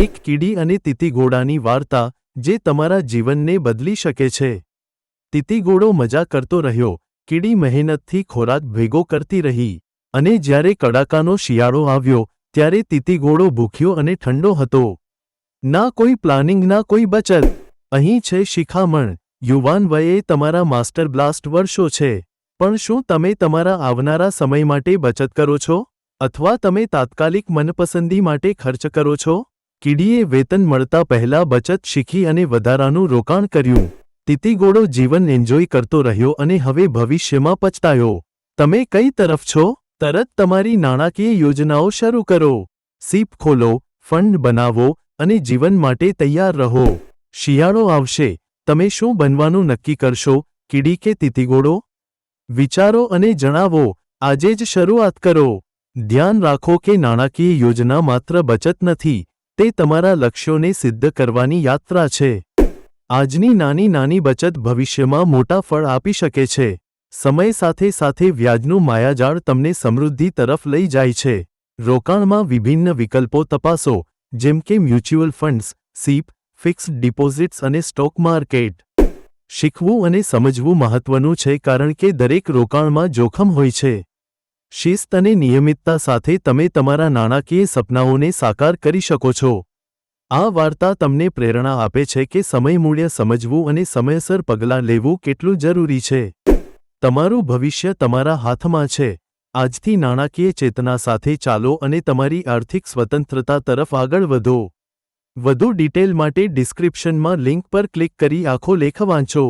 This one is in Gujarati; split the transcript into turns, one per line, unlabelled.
એક કીડી અને તિતિગોડાની વાર્તા, જે તમારા જીવનને બદલી શકે છે. તિતિગોડો મજા કરતો રહ્યો, કીડી મહેનતથી ખોરાક ભેગો કરતી રહી, અને જ્યારે કડાકાનો શિયાળો આવ્યો, ત્યારે તિતિગોડો ભૂખ્યો અને ઠંડો હતો. ના કોઈ પ્લાનિંગ, ના કોઈ બચત. અહીં છે શિખામણ. યુવાન વયે તમારા માસ્ટર બ્લાસ્ટ વર્ષો છે. પણ શું તમે તમારા આવનારા સમય માટે બચત કરો છો? અથવા તમે તાત્કાલિક મનપસંદી માટે ખર્ચ કરો છો? કીડીએ વેતન મળતા પહેલા બચત શીખી અને વધારાનું રોકાણ કર્યું. તિતિગોળો જીવન એન્જોય કરતો રહ્યો અને હવે ભવિષ્યમાં પચતાયો તમે કઈ તરફ છો? તરત તમારી નાણાકીય યોજનાઓ શરૂ કરો. સીપ ખોલો, ફંડ બનાવો અને જીવન માટે તૈયાર રહો. શિયાળો આવશે. તમે શું બનવાનું નક્કી કરશો? કીડી કે તિતિગોળો વિચારો અને જણાવો. આજે જ શરૂઆત કરો. ધ્યાન રાખો કે નાણાકીય યોજના માત્ર બચત નથી તે તમારા લક્ષ્યોને સિદ્ધ કરવાની યાત્રા છે. આજની નાની નાની બચત ભવિષ્યમાં મોટા ફળ આપી શકે છે. સમય સાથે સાથે વ્યાજનું માયાજાળ તમને સમૃદ્ધિ તરફ લઈ જાય છે. રોકાણમાં વિભિન્ન વિકલ્પો તપાસો, જેમ કે mutual funds, SIP, fixed deposits અને સ્ટોક માર્કેટ. શીખવું અને સમજવું મહત્વનું છે કારણ કે દરેક રોકાણમાં જોખમ હોય છે. શિસ્ત અને નિયમિતતા સાથે તમે તમારા નાણાકીય સપનાઓને સાકાર કરી શકો છો. આ વાર્તા તમને પ્રેરણા આપે છે કે સમય મૂલ્ય સમજવું અને સમયસર પગલાં લેવું કેટલું જરૂરી છે. તમારું ભવિષ્ય તમારા હાથમાં છે. આજથી નાણાકીય ચેતના સાથે ચાલો અને તમારી આર્થિક સ્વતંત્રતા તરફ આગળ વધો. વધુ ડિટેલ માટે ડિસ્ક્રિપ્શનમાં લિંક પર ક્લિક કરી આખો લેખ વાંચો